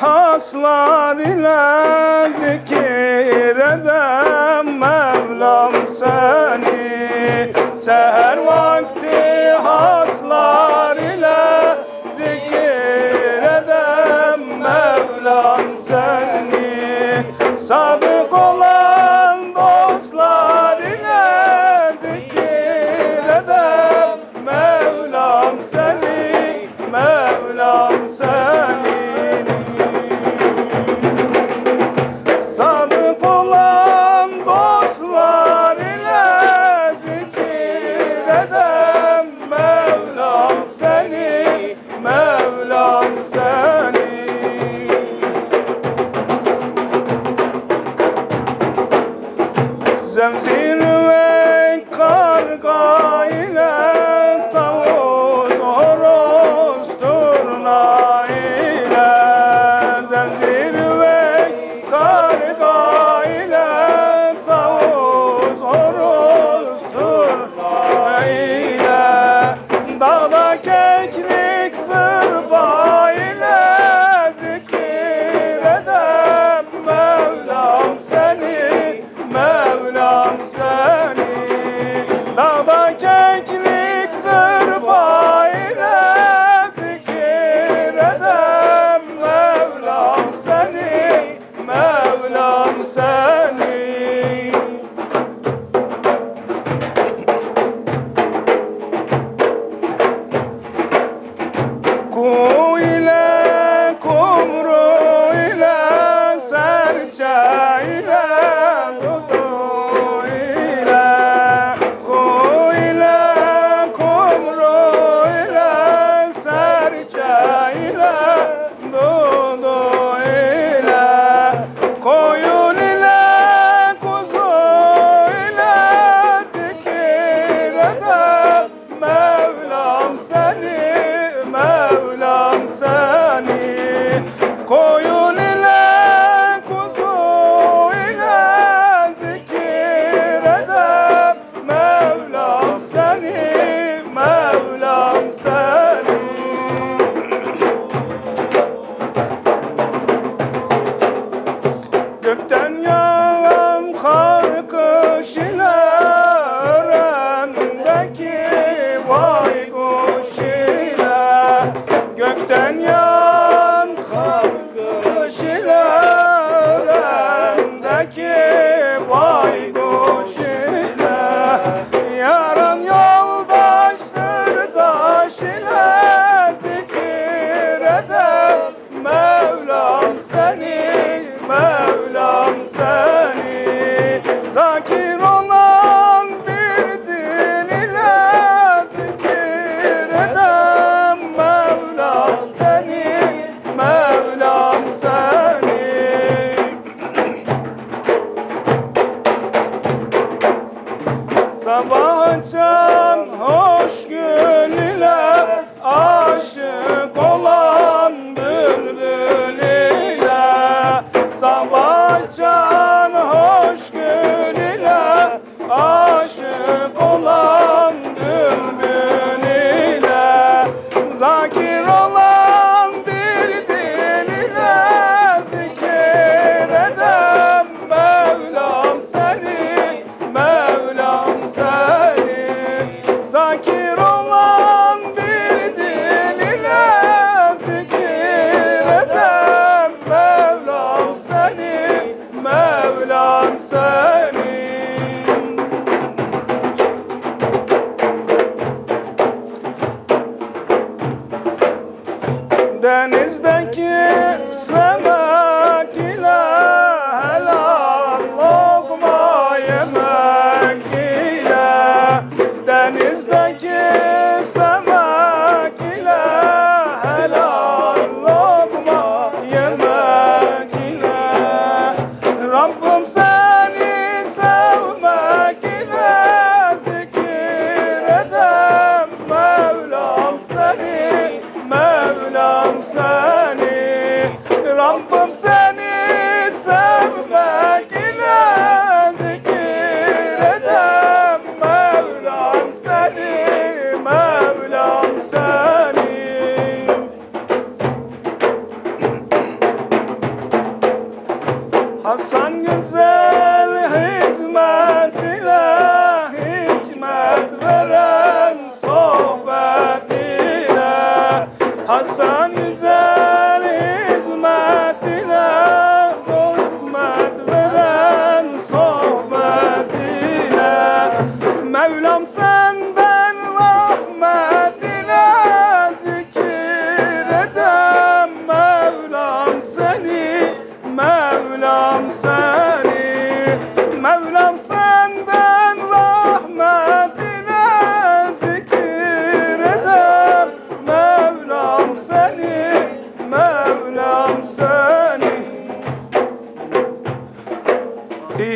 haslar ile zikir edem Mevlam seni. Seher vakti Gökten yağan kar kış ile hayrola Denizdeki semek ile helal lokma yemek ile. Denizdeki semek ile helal lokma yemek ile. Rabbim sen Kaldım seni sevmek ile zikir edem. Mevlam seni, Mevlam seni. Hasan